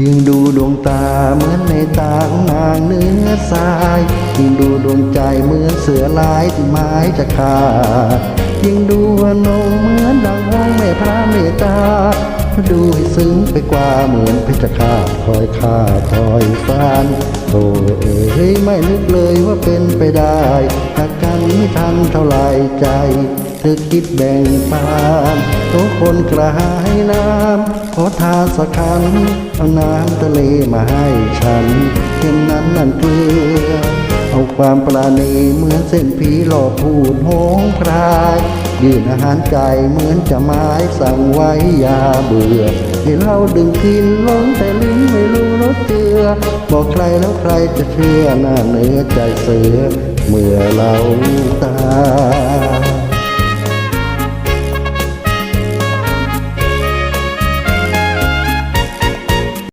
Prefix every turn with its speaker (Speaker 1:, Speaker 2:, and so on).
Speaker 1: ยิ่งดูดวงตาเหมือนในตาของนางเนื้อทรายยิ่งดูดวงใจเหมือนเสือลายที่ไม้จะขาดยิ่งดูนงเหมือนดังองค์แม่พระเมตตาดูให้ซึ้งไปกว่าเหมือนเพชรฆาตคอยฆ่าคอยฟันโธ่เอ้ยไม่นึกเลยว่าเป็นไปได้หากกันไม่ทันเท่าไรใจเธอคิดแบ่งปันทุก คนกระหายน้ำขอทานสักคันเอาน้ำทะเลมาให้ฉันเช่นนั้นนั่นเกลือ เอาความปราณีเหมือนเส้นผีหลอกพูดโหงพรายยื่นอาหารใจเหมือนจะไม้สั่งไว้ยาเบื่อให้เราดึงกินล้นแต่ลิ้นไม่รู้รสเจือ บอกใครแล้วใครจะเชื่อหน้าเนื้อใจเสือเมื่อเรา